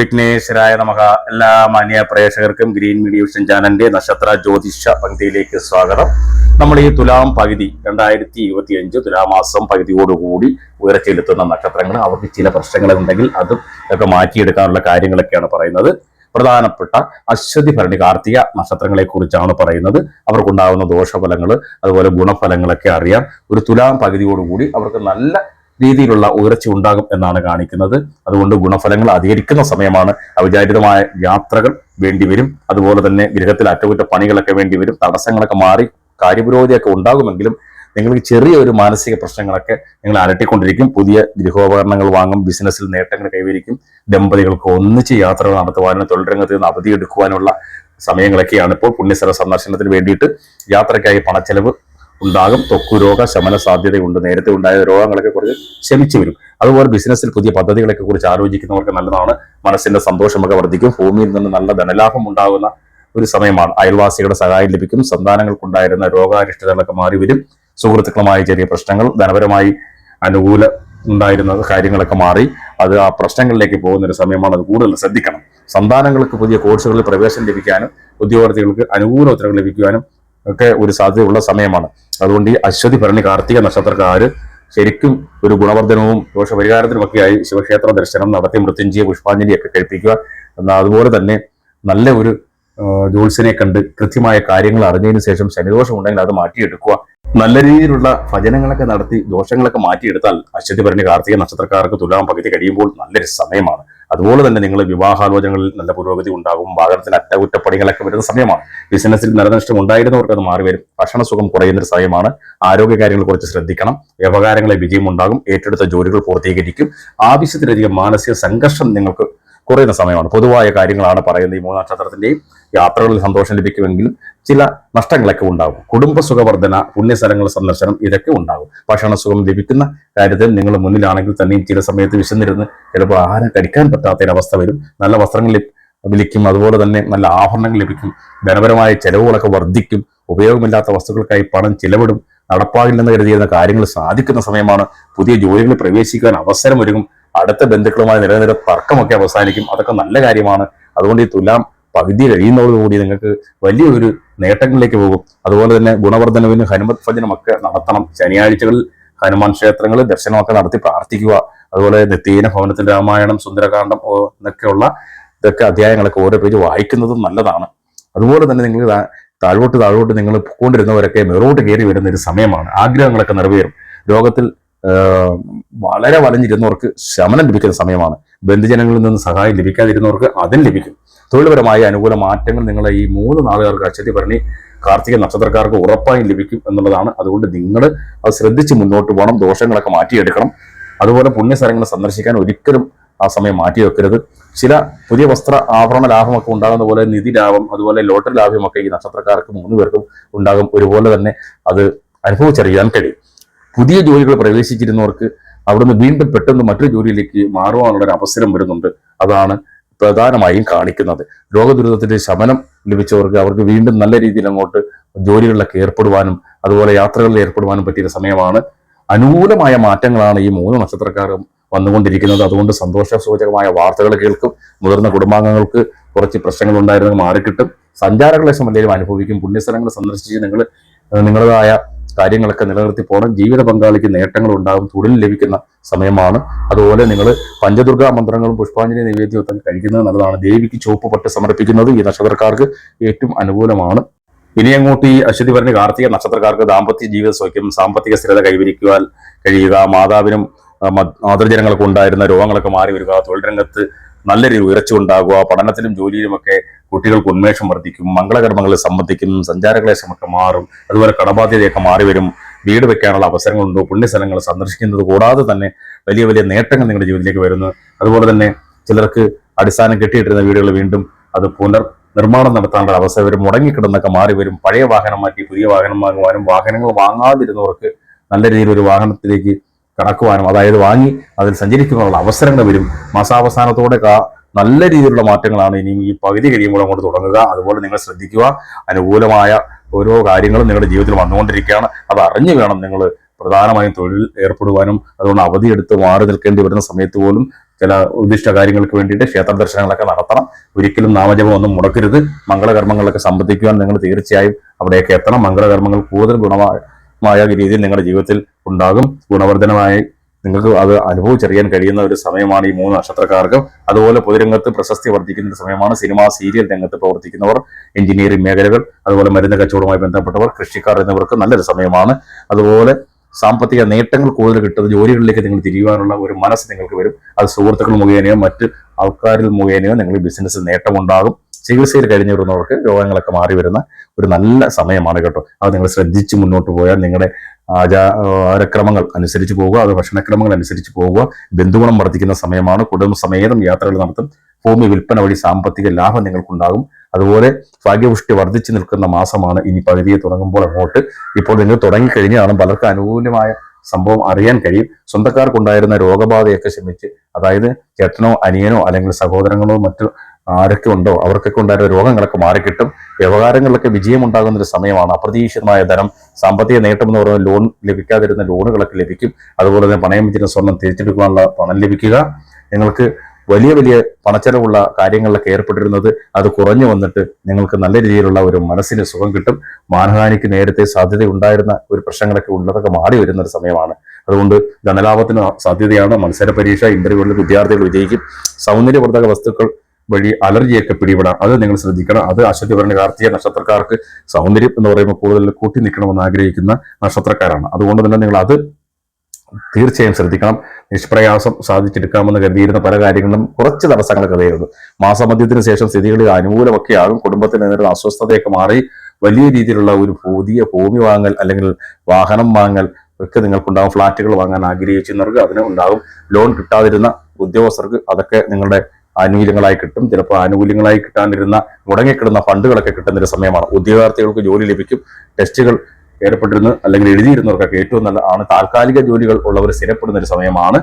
വിഘ്നേശ്വരായ നമുക്ക് എല്ലാ മാന്യ പ്രേക്ഷകർക്കും ഗ്രീൻ മീഡിയ വിഷൻ ചാനലിന്റെ നക്ഷത്ര ജ്യോതിഷ പങ്ക്തിയിലേക്ക് സ്വാഗതം. നമ്മൾ ഈ തുലാം പകുതി രണ്ടായിരത്തി ഇരുപത്തി അഞ്ച് തുലാമാസം പകുതിയോടുകൂടി ഉയർച്ചയിലെത്തുന്ന നക്ഷത്രങ്ങൾ. അവർക്ക് ചില പ്രശ്നങ്ങൾ ഉണ്ടെങ്കിൽ അതും ഒക്കെ മാറ്റിയെടുക്കാനുള്ള കാര്യങ്ങളൊക്കെയാണ് പറയുന്നത്. പ്രധാനപ്പെട്ട അശ്വതി ഭരണി കാർത്തിക നക്ഷത്രങ്ങളെ കുറിച്ചാണ് പറയുന്നത്. അവർക്കുണ്ടാകുന്ന ദോഷഫലങ്ങൾ അതുപോലെ ഗുണഫലങ്ങളൊക്കെ അറിയാം. ഒരു തുലാം പകുതിയോടുകൂടി അവർക്ക് നല്ല രീതിയിലുള്ള ഉയർച്ച ഉണ്ടാകും എന്നാണ് കാണിക്കുന്നത്. അതുകൊണ്ട് ഗുണഫലങ്ങൾ അധികരിക്കുന്ന സമയമാണ് അവിചാരിതമായ യാത്രകൾ വേണ്ടിവരും അതുപോലെ തന്നെ ഗൃഹത്തിൽ അറ്റകുറ്റ പണികളൊക്കെ വേണ്ടിവരും തടസ്സങ്ങളൊക്കെ മാറി കാര്യപുരോഗതിയൊക്കെ ഉണ്ടാകുമെങ്കിലും നിങ്ങൾക്ക് ചെറിയ ഒരു മാനസിക പ്രശ്നങ്ങളൊക്കെ നിങ്ങൾ അലട്ടിക്കൊണ്ടിരിക്കും. പുതിയ ഗൃഹോപകരണങ്ങൾ വാങ്ങും ബിസിനസ്സിൽ നേട്ടങ്ങൾ കൈവരിക്കും. ദമ്പതികൾക്ക് ഒന്നിച്ച് യാത്രകൾ നടത്തുവാനും തൊഴിൽ രംഗത്ത് നിന്ന് അവധിയെടുക്കുവാനുള്ള സമയങ്ങളൊക്കെയാണ് ഇപ്പോൾ പുണ്യസ്ഥല സന്ദർശനത്തിന് വേണ്ടിയിട്ട് യാത്രയ്ക്കായി പണച്ചെലവ് ഉണ്ടാകും. തൊക്കു രോഗ ശമന സാധ്യതയുണ്ട്. നേരത്തെ ഉണ്ടായ രോഗങ്ങളൊക്കെ കുറച്ച് ശമിച്ചു വരും. അതുപോലെ ബിസിനസ്സിൽ പുതിയ പദ്ധതികളൊക്കെ കുറിച്ച് ആലോചിക്കുന്നവർക്ക് നല്ലതാണ്. മനസ്സിന്റെ സന്തോഷമൊക്കെ വർദ്ധിക്കും. ഭൂമിയിൽ നിന്ന് നല്ല ധനലാഭം ഉണ്ടാകുന്ന ഒരു സമയമാണ്. അയൽവാസികളുടെ സഹായം ലഭിക്കും. സന്താനങ്ങൾക്കുണ്ടായിരുന്ന രോഗാരിഷ്ടതകളൊക്കെ മാറി വരും. സുഹൃത്തുക്കളുമായ ചെറിയ പ്രശ്നങ്ങൾ ധനപരമായി അനുകൂല ഉണ്ടായിരുന്ന കാര്യങ്ങളൊക്കെ മാറി. അത് ആ പ്രശ്നങ്ങളിലേക്ക് പോകുന്ന ഒരു സമയമാണ് അത് കൂടുതൽ ശ്രദ്ധിക്കണം. സന്താനങ്ങൾക്ക് പുതിയ കോഴ്സുകളിൽ പ്രവേശനം ലഭിക്കാനും ഉദ്യോഗാർത്ഥികൾക്ക് അനുകൂല ഉത്തരവ് ലഭിക്കുവാനും ഒക്കെ ഒരു സാധ്യതയുള്ള സമയമാണ്. അതുകൊണ്ട് ഈ അശ്വതി ഭരണി കാർത്തിക നക്ഷത്രക്കാർ ശരിക്കും ഒരു ഗുണവർദ്ധനവും ദോഷപരിഹാരത്തിനുമൊക്കെയായി ശിവക്ഷേത്ര ദർശനം നടത്തി മൃത്യുഞ്ജയ പുഷ്പാഞ്ജലി ഒക്കെ കഴിപ്പിക്കുക. എന്നാൽ അതുപോലെ തന്നെ നല്ല ഒരു ജോത്സ്യനെ കണ്ട് കൃത്യമായ കാര്യങ്ങൾ അറിഞ്ഞതിന് ശേഷം ശനിദോഷം ഉണ്ടെങ്കിൽ അത് മാറ്റിയെടുക്കുക. നല്ല രീതിയിലുള്ള ഭജനങ്ങളൊക്കെ നടത്തി ദോഷങ്ങളൊക്കെ മാറ്റിയെടുത്താൽ അശ്വതി പറഞ്ഞ കാർത്തിക നക്ഷത്രക്കാർക്ക് തുലാം പകുതി കഴിയുമ്പോൾ നല്ലൊരു സമയമാണ്. അതുപോലെ തന്നെ നിങ്ങൾ വിവാഹാലോചനകളിൽ നല്ല പുരോഗതി ഉണ്ടാകും വാഹനത്തിന് അറ്റകുറ്റപ്പണികളൊക്കെ വരുന്ന സമയമാണ്. ബിസിനസ്സിൽ നിലനിഷ്ടം ഉണ്ടായിരുന്നവർക്ക് അത് മാറി വരും. ഭക്ഷണസുഖം കുറയുന്ന ഒരു സമയമാണ്. ആരോഗ്യകാര്യങ്ങൾ കുറച്ച് ശ്രദ്ധിക്കണം. വ്യവഹാരങ്ങളെ വിജയം ഉണ്ടാകും. ഏറ്റെടുത്ത ജോലികൾ പൂർത്തീകരിക്കും. ആവശ്യത്തിലധികം മാനസിക സംഘർഷം നിങ്ങൾക്ക് കുറയുന്ന സമയമാണ്. പൊതുവായ കാര്യങ്ങളാണ് പറയുന്നത് ഈ മൂന്ന് നക്ഷത്രത്തിന്റെയും. യാത്രകളിൽ സന്തോഷം ലഭിക്കുമെങ്കിലും ചില നഷ്ടങ്ങളൊക്കെ ഉണ്ടാകും. കുടുംബ സുഖവർദ്ധന പുണ്യസ്ഥലങ്ങൾ സന്ദർശനം ഇതൊക്കെ ഉണ്ടാകും. ഭക്ഷണസുഖം ലഭിക്കുന്ന കാര്യത്തിൽ നിങ്ങൾ മുന്നിലാണെങ്കിൽ തന്നെയും ചില സമയത്ത് വിശന്നിരുന്ന് ചിലപ്പോൾ ആഹാരം കഴിക്കാൻ പറ്റാത്തൊരവസ്ഥ വരും. നല്ല വസ്ത്രങ്ങൾ വിളിക്കും. അതുപോലെ തന്നെ നല്ല ആഭരണങ്ങൾ ലഭിക്കും. ധനപരമായ ചെലവുകളൊക്കെ വർദ്ധിക്കും. ഉപയോഗമില്ലാത്ത വസ്തുക്കൾക്കായി പണം ചിലവിടും. നടപ്പാകില്ലെന്ന് കരുതിയിരുന്ന കാര്യങ്ങൾ സാധിക്കുന്ന സമയമാണ് പുതിയ ജോലികളിൽ പ്രവേശിക്കാൻ അവസരമൊരുങ്ങും അടുത്ത ബന്ധുക്കളുമായി നിരനിര തർക്കമൊക്കെ അവസാനിക്കും. അതൊക്കെ നല്ല കാര്യമാണ്. അതുകൊണ്ട് ഈ തുലാം പകുതി കഴിയുന്നതോടുകൂടി നിങ്ങൾക്ക് വലിയൊരു നേട്ടങ്ങളിലേക്ക് പോകും. അതുപോലെ തന്നെ ഗുണവർദ്ധനവിന് ഹനുമത് ഭജനമൊക്കെ നടത്തണം. ശനിയാഴ്ചകളിൽ ഹനുമാൻ ക്ഷേത്രങ്ങൾ ദർശനമൊക്കെ നടത്തി പ്രാർത്ഥിക്കുക. അതുപോലെ നിത്യേന ഭവനത്തിൽ രാമായണം സുന്ദരകാന്ഡം എന്നൊക്കെയുള്ള ഇതൊക്കെ അധ്യായങ്ങളൊക്കെ ഓരോ പേജ് വായിക്കുന്നതും നല്ലതാണ്. അതുപോലെ തന്നെ നിങ്ങൾ താഴോട്ട് താഴോട്ട് നിങ്ങൾ പോയിക്കൊണ്ടിരുന്നവരൊക്കെ മെറോട്ട് കയറി വരുന്ന ഒരു സമയമാണ്. ആഗ്രഹങ്ങളൊക്കെ നിറവേറും. ലോകത്തിൽ വളരെ വലഞ്ഞിരുന്നവർക്ക് ശമനം ലഭിക്കുന്ന സമയമാണ്. ബന്ധുജനങ്ങളിൽ നിന്ന് സഹായം ലഭിക്കാതിരുന്നവർക്ക് അതും ലഭിക്കും. തൊഴിൽപരമായ അനുകൂല മാറ്റങ്ങൾ നിങ്ങളെ ഈ മൂന്ന് നാളുകാർക്ക് അശ്വതി ഭരണി കാർത്തിക നക്ഷത്രക്കാർക്ക് ഉറപ്പായും ലഭിക്കും എന്നുള്ളതാണ്. അതുകൊണ്ട് നിങ്ങൾ അത് ശ്രദ്ധിച്ച് മുന്നോട്ട് പോകണം ദോഷങ്ങളൊക്കെ മാറ്റിയെടുക്കണം. അതുപോലെ പുണ്യസ്ഥലങ്ങൾ സന്ദർശിക്കാൻ ഒരിക്കലും ആ സമയം മാറ്റി വെക്കരുത്. ചില പുതിയ വസ്ത്ര ആഭരണ ലാഭമൊക്കെ ഉണ്ടാകുന്ന പോലെ നിധി ലാഭം അതുപോലെ ലോട്ടറി ലാഭമൊക്കെ ഈ നക്ഷത്രക്കാർക്ക് മൂന്ന് പേർക്കും ഉണ്ടാകും. ഒരുപോലെ തന്നെ അത് അനുഭവിച്ചറിയാൻ കഴിയും. പുതിയ ജോലികൾ പ്രവേശിച്ചിരുന്നവർക്ക് അവിടുന്ന് വീണ്ടും പെട്ടെന്ന് മറ്റൊരു ജോലിയിലേക്ക് മാറുവാനുള്ള ഒരു അവസരം വരുന്നുണ്ട്. അതാണ് പ്രധാനമായും കാണിക്കുന്നത്. രോഗദുരിതത്തിന്റെ ശമനം ലഭിച്ചവർക്ക് അവർക്ക് വീണ്ടും നല്ല രീതിയിൽ അങ്ങോട്ട് ജോലികളിലൊക്കെ ഏർപ്പെടുവാനും അതുപോലെ യാത്രകളിൽ ഏർപ്പെടുവാനും പറ്റിയ സമയമാണ്. അനുകൂലമായ മാറ്റങ്ങളാണ് ഈ മൂന്ന് നക്ഷത്രക്കാരും വന്നുകൊണ്ടിരിക്കുന്നത്. അതുകൊണ്ട് സന്തോഷസൂചകമായ വാർത്തകൾ കേൾക്കും. മുതിർന്ന കുടുംബാംഗങ്ങൾക്ക് കുറച്ച് പ്രശ്നങ്ങൾ ഉണ്ടായിരുന്നത് മാറിക്കിട്ടും. സഞ്ചാരക്ലേശം എന്തെങ്കിലും അനുഭവിക്കും. പുണ്യസ്ഥലങ്ങൾ സന്ദർശിച്ച് നിങ്ങൾ നിങ്ങളുടേതായ കാര്യങ്ങളൊക്കെ നിലനിർത്തി പോകണം. ജീവിത പങ്കാളിക്ക് നേട്ടങ്ങൾ ഉണ്ടാകും. തൊഴിൽ ലഭിക്കുന്ന സമയമാണ്. അതുപോലെ നിങ്ങൾ പഞ്ചദുർഗാ മന്ത്രങ്ങളും പുഷ്പാഞ്ജലി നിവേദ്യവും കഴിക്കുന്നത് നല്ലതാണ്. ദേവിക്ക് ചുവപ്പ് പട്ട് സമർപ്പിക്കുന്നത് ഈ നക്ഷത്രക്കാർക്ക് ഏറ്റവും അനുകൂലമാണ്. ഇനി അങ്ങോട്ട് ഈ അശ്വതി പറഞ്ഞ കാർത്തിക നക്ഷത്രക്കാർക്ക് ദാമ്പത്യ ജീവിത സൗഖ്യം സാമ്പത്തിക സ്ഥിരത കൈവരിക്കുവാൻ കഴിയുക മാതാവിനും മാതൃജനങ്ങൾക്ക് ഉണ്ടായിരുന്ന രോഗങ്ങളൊക്കെ മാറി വരിക തൊഴിൽ രംഗത്ത് നല്ലൊരു ഉയർച്ച ഉണ്ടാകുക പഠനത്തിലും ജോലിയിലുമൊക്കെ കുട്ടികൾക്ക് ഉന്മേഷം വർദ്ധിക്കും മംഗളകർമ്മങ്ങളിൽ സംബന്ധിക്കും സഞ്ചാരക്ലേശമൊക്കെ മാറും അതുപോലെ കടബാധ്യതയൊക്കെ മാറി വരും വീട് വെക്കാനുള്ള അവസരങ്ങളുണ്ടോ പുണ്യസ്ഥലങ്ങൾ സന്ദർശിക്കുന്നത് കൂടാതെ തന്നെ വലിയ വലിയ നേട്ടങ്ങൾ നിങ്ങളുടെ ജീവിതത്തിലേക്ക് വരുന്നു. അതുപോലെ തന്നെ ചിലർക്ക് അടിസ്ഥാനം കെട്ടിയിട്ടിരുന്ന വീടുകൾ വീണ്ടും അത് പുനർ നിർമ്മാണം നടത്താനുള്ള അവസരം വരും മുടങ്ങിക്കിടന്നൊക്കെ മാറി വരും. പഴയ വാഹനം മാറ്റി പുതിയ വാഹനം വാങ്ങുവാനും വാഹനങ്ങൾ വാങ്ങാതിരുന്നവർക്ക് നല്ല രീതിയിൽ ഒരു വാഹനത്തിലേക്ക് കടക്കുവാനും അതായത് വാങ്ങി അതിൽ സഞ്ചരിക്കുവാനുള്ള അവസരങ്ങൾ വരും. മാസാവസാനത്തോടെ നല്ല രീതിയിലുള്ള മാറ്റങ്ങളാണ് ഇനി ഈ പകുതി കഴിയുമ്പോൾ അങ്ങോട്ട് തുടങ്ങുക. അതുപോലെ നിങ്ങൾ ശ്രദ്ധിക്കുക അനുകൂലമായ ഓരോ കാര്യങ്ങളും നിങ്ങളുടെ ജീവിതത്തിൽ വന്നുകൊണ്ടിരിക്കുകയാണ്. അത് അറിഞ്ഞു വേണം നിങ്ങൾ പ്രധാനമായും തൊഴിൽ ഏർപ്പെടുവാനും അതുകൊണ്ട് അവധിയെടുത്ത് മാറി നിൽക്കേണ്ടി വരുന്ന സമയത്ത് പോലും ചില ഉദ്ദിഷ്ട കാര്യങ്ങൾക്ക് വേണ്ടിയിട്ട് ക്ഷേത്ര ദർശനങ്ങളൊക്കെ നടത്തണം. ഒരിക്കലും നാമജപം ഒന്നും മുടക്കരുത്. മംഗളകർമ്മങ്ങളൊക്കെ സംബന്ധിക്കുവാൻ നിങ്ങൾ തീർച്ചയായും അവിടെയൊക്കെ എത്തണം. മംഗളകർമ്മങ്ങൾ കൂടുതൽ ഗുണമായ രീതിയിൽ നിങ്ങളുടെ ജീവിതത്തിൽ ഉണ്ടാകും. ഗുണവർദ്ധനമായി നിങ്ങൾക്ക് അത് അനുഭവിച്ചറിയാൻ കഴിയുന്ന ഒരു സമയമാണ് ഈ മൂന്ന് നക്ഷത്രക്കാർക്ക്. അതുപോലെ പൊതുരംഗത്ത് പ്രശസ്തി വർദ്ധിക്കുന്ന ഒരു സമയമാണ് സിനിമ സീരിയൽ രംഗത്ത് പ്രവർത്തിക്കുന്നവർ എഞ്ചിനീയറിംഗ് മേഖലകൾ അതുപോലെ മരുന്ന് കച്ചവടവുമായി ബന്ധപ്പെട്ടവർ കൃഷിക്കാർ എന്നിവർക്ക് നല്ലൊരു സമയമാണ്. അതുപോലെ സാമ്പത്തിക നേട്ടങ്ങൾ കൂടുതൽ കിട്ടുന്ന ജോലികളിലേക്ക് നിങ്ങൾ തിരിയുവാനുള്ള ഒരു മനസ്സ് നിങ്ങൾക്ക് വരും. അത് സുഹൃത്തുക്കൾ മുഖേനയോ മറ്റ് ആൾക്കാരിൽ മുഖേനയോ നിങ്ങൾ ബിസിനസ്സിൽ നേട്ടമുണ്ടാകും. ചികിത്സയിൽ കഴിഞ്ഞു വരുന്നവർക്ക് രോഗങ്ങളൊക്കെ മാറി വരുന്ന ഒരു നല്ല സമയമാണ് കേട്ടോ. അത് നിങ്ങൾ ശ്രദ്ധിച്ച് മുന്നോട്ട് പോയാൽ നിങ്ങളുടെ ആചാരക്രമങ്ങൾ അനുസരിച്ച് പോവുക അത് ഭക്ഷണക്രമങ്ങൾ അനുസരിച്ച് പോവുക ബന്ധുഗുണം വർദ്ധിക്കുന്ന സമയമാണ് കുടുംബ സമേതം യാത്രകൾ നടത്തും ഭൂമി വിൽപ്പന വഴി സാമ്പത്തിക ലാഭം നിങ്ങൾക്കുണ്ടാകും. അതുപോലെ ഭാഗ്യപുഷ്ടി വർദ്ധിച്ചു നിൽക്കുന്ന മാസമാണ് ഇനി പകുതിയെ തുടങ്ങുമ്പോൾ അങ്ങോട്ട്. ഇപ്പോൾ നിങ്ങൾ തുടങ്ങിക്കഴിഞ്ഞാണ് പലർക്കും അനുകൂലമായ സംഭവം അറിയാൻ കഴിയും. സ്വന്തക്കാർക്കുണ്ടായിരുന്ന രോഗബാധയൊക്കെ ശമിച്ച് അതായത് ചേട്ടനോ അനിയനോ അല്ലെങ്കിൽ സഹോദരങ്ങളോ മറ്റു ആരൊക്കെ ഉണ്ടോ അവർക്കൊക്കെ ഉണ്ടായിരുന്ന രോഗങ്ങളൊക്കെ മാറിക്കിട്ടും. വ്യവഹാരങ്ങളിലൊക്കെ വിജയമുണ്ടാകുന്ന ഒരു സമയമാണ്. അപ്രതീക്ഷിതമായ ധനം സാമ്പത്തിക നേട്ടം എന്ന് പറയുന്ന ലോൺ ലഭിക്കാതിരുന്ന ലോണുകളൊക്കെ ലഭിക്കും. അതുപോലെ തന്നെ പണയം വെച്ചിരുന്ന സ്വർണം തിരിച്ചെടുക്കാനുള്ള പണം ലഭിക്കുക. നിങ്ങൾക്ക് വലിയ വലിയ പണച്ചെലവുള്ള കാര്യങ്ങളിലൊക്കെ ഏർപ്പെട്ടിരുന്നത് അത് കുറഞ്ഞു വന്നിട്ട് നിങ്ങൾക്ക് നല്ല രീതിയിലുള്ള ഒരു മനസ്സിന് സുഖം കിട്ടും. മാനഹാനിക്ക് നേരത്തെ സാധ്യത ഉണ്ടായിരുന്ന ഒരു പ്രശ്നങ്ങളൊക്കെ ഉള്ളതൊക്കെ മാറി വരുന്ന ഒരു സമയമാണ്. അതുകൊണ്ട് ധനലാഭത്തിന് സാധ്യതയാണ്. മത്സര പരീക്ഷ ഇന്റർവ്യൂകളിൽ വിദ്യാർത്ഥികൾ വിജയിക്കും. സൗന്ദര്യവർദ്ധക വസ്തുക്കൾ വഴി അലർജിയൊക്കെ പിടിപെടാം. അത് നിങ്ങൾ ശ്രദ്ധിക്കണം. അത് അശ്വതി പറഞ്ഞ കാർത്തിക നക്ഷത്രക്കാർക്ക് സൗന്ദര്യം എന്ന് പറയുമ്പോൾ കൂടുതൽ കൂട്ടി നിൽക്കണമെന്ന് ആഗ്രഹിക്കുന്ന നക്ഷത്രക്കാരാണ്. അതുകൊണ്ട് തന്നെ നിങ്ങൾ അത് തീർച്ചയായും ശ്രദ്ധിക്കണം. നിഷ്പ്രയാസം സാധിച്ചെടുക്കാമെന്ന് കരുതിയിരുന്ന പല കാര്യങ്ങളും കുറച്ച് തടസ്സങ്ങൾ നേരിടുന്നു മാസമധ്യത്തിന് ശേഷം സ്ഥിതികളിൽ അനുകൂലമൊക്കെ ആകും കുടുംബത്തിന് നേരിടുന്ന അസ്വസ്ഥതയൊക്കെ മാറി വലിയ രീതിയിലുള്ള ഒരു പുതിയ ഭൂമി വാങ്ങൽ അല്ലെങ്കിൽ വാഹനം വാങ്ങൽ ഒക്കെ നിങ്ങൾക്കുണ്ടാകും. ഫ്ളാറ്റുകൾ വാങ്ങാൻ ആഗ്രഹിക്കുന്നവർക്ക് അതിന് ഉണ്ടാകും. ലോൺ കിട്ടാതിരുന്ന ഉദ്യോഗസ്ഥർക്ക് അതൊക്കെ നിങ്ങളുടെ ആനുകൂല്യങ്ങളായി കിട്ടും. ചിലപ്പോൾ ആനുകൂല്യങ്ങളായി കിട്ടാനിരുന്ന മുടങ്ങിക്കിടുന്ന ഫണ്ടുകളൊക്കെ കിട്ടുന്നൊരു സമയമാണ്. ഉദ്യോഗാർത്ഥികൾക്ക് ജോലി ലഭിക്കും. ടെസ്റ്റുകൾ ഏർപ്പെട്ടിരുന്ന അല്ലെങ്കിൽ എഴുതിയിരുന്നവർക്കൊക്കെ ഏറ്റവും നല്ല ആണ്. താൽക്കാലിക ജോലികൾ ഉള്ളവർ സ്ഥിരപ്പെടുന്ന ഒരു സമയമാണ്.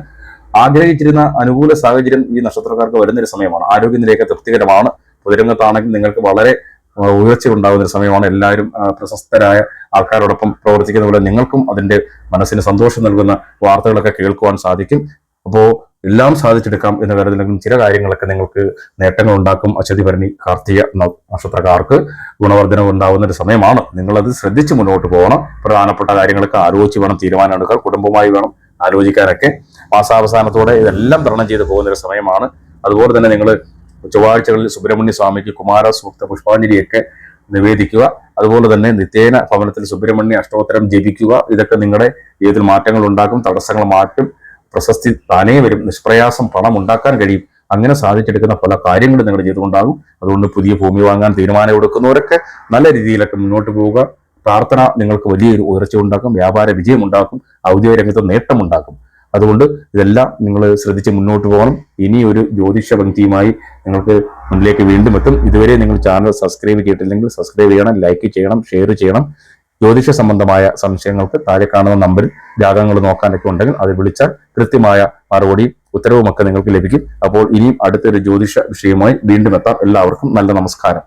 ആഗ്രഹിച്ചിരുന്ന അനുകൂല സാഹചര്യം ഈ നക്ഷത്രക്കാർക്ക് വരുന്ന ഒരു സമയമാണ്. ആരോഗ്യനിലയൊക്കെ തൃപ്തികരമാണ്. പൊതുരംഗത്താണെങ്കിൽ നിങ്ങൾക്ക് വളരെ ഉയർച്ച ഉണ്ടാകുന്ന ഒരു സമയമാണ്. എല്ലാവരും പ്രശസ്തരായ ആൾക്കാരോടൊപ്പം പ്രവർത്തിക്കുന്ന പോലെ നിങ്ങൾക്കും അതിന്റെ മനസ്സിന് സന്തോഷം നൽകുന്ന വാർത്തകളൊക്കെ കേൾക്കുവാൻ സാധിക്കും. അപ്പോൾ എല്ലാം സാധിച്ചെടുക്കാം എന്ന കാര്യത്തിലും ചില കാര്യങ്ങളൊക്കെ നിങ്ങൾക്ക് നേട്ടങ്ങൾ ഉണ്ടാക്കും അശ്വതി ഭരണി കാർത്തിക നക്ഷത്രക്കാർക്ക് ഗുണവർദ്ധനം ഉണ്ടാവുന്ന ഒരു സമയമാണ്. നിങ്ങളത് ശ്രദ്ധിച്ച് മുന്നോട്ട് പോകണം. പ്രധാനപ്പെട്ട കാര്യങ്ങളൊക്കെ ആലോചിച്ച് വേണം തീരുമാനമെടുക്കാൻ കുടുംബമായി വേണം ആലോചിക്കാനൊക്കെ. മാസാവസാനത്തോടെ ഇതെല്ലാം തരണം ചെയ്ത് പോകുന്ന ഒരു സമയമാണ്. അതുപോലെ തന്നെ നിങ്ങൾ ചൊവ്വാഴ്ചകളിൽ സുബ്രഹ്മണ്യ സ്വാമിക്ക് കുമാര സൂക്ത പുഷ്പാഞ്ജലിയൊക്കെ നിവേദിക്കുക. അതുപോലെ തന്നെ നിത്യേന ഭവനത്തിൽ സുബ്രഹ്മണ്യ അഷ്ടോത്തരം ജപിക്കുക. ഇതൊക്കെ നിങ്ങളുടെ ജീവിതത്തിൽ മാറ്റങ്ങൾ ഉണ്ടാക്കും തടസ്സങ്ങൾ മാറ്റും. പ്രശസ്തി താനേ വരും. നിഷ്പ്രയാസം പണം ഉണ്ടാക്കാൻ കഴിയും. അങ്ങനെ സാധിച്ചെടുക്കുന്ന പല കാര്യങ്ങളും നിങ്ങൾ ജീവിതം അതുകൊണ്ട് പുതിയ ഭൂമി വാങ്ങാൻ തീരുമാനം എടുക്കുന്നവരൊക്കെ നല്ല രീതിയിലൊക്കെ മുന്നോട്ട് പോവുക. പ്രാർത്ഥന നിങ്ങൾക്ക് വലിയൊരു ഉയർച്ച ഉണ്ടാക്കും. വ്യാപാര വിജയം ഉണ്ടാക്കും. ഔദ്യോഗിക രംഗത്ത് നേട്ടമുണ്ടാക്കും അതുകൊണ്ട് ഇതെല്ലാം നിങ്ങൾ ശ്രദ്ധിച്ച് മുന്നോട്ട് പോകണം. ഇനി ഒരു ജ്യോതിഷ പങ്ക്തിയുമായി നിങ്ങൾക്ക് മുന്നിലേക്ക് വീണ്ടും എത്തും. ഇതുവരെ നിങ്ങൾ ചാനൽ സബ്സ്ക്രൈബ് ചെയ്തിട്ടില്ലെങ്കിൽ സബ്സ്ക്രൈബ് ചെയ്യണം ലൈക്ക് ചെയ്യണം ഷെയർ ചെയ്യണം. ജ്യോതിഷ സംബന്ധമായ സംശയങ്ങൾക്ക് താഴെ കാണുന്ന നമ്പറിൽ ജാതകങ്ങൾ നോക്കാനൊക്കെ ഉണ്ടെങ്കിൽ അത് വിളിച്ചാൽ കൃത്യമായ മറുപടിയും ഉത്തരവുമൊക്കെ നിങ്ങൾക്ക് ലഭിക്കും. അപ്പോൾ ഇനിയും അടുത്തൊരു ജ്യോതിഷ വിഷയമായി വീണ്ടും എത്താം. എല്ലാവർക്കും നല്ല നമസ്കാരം.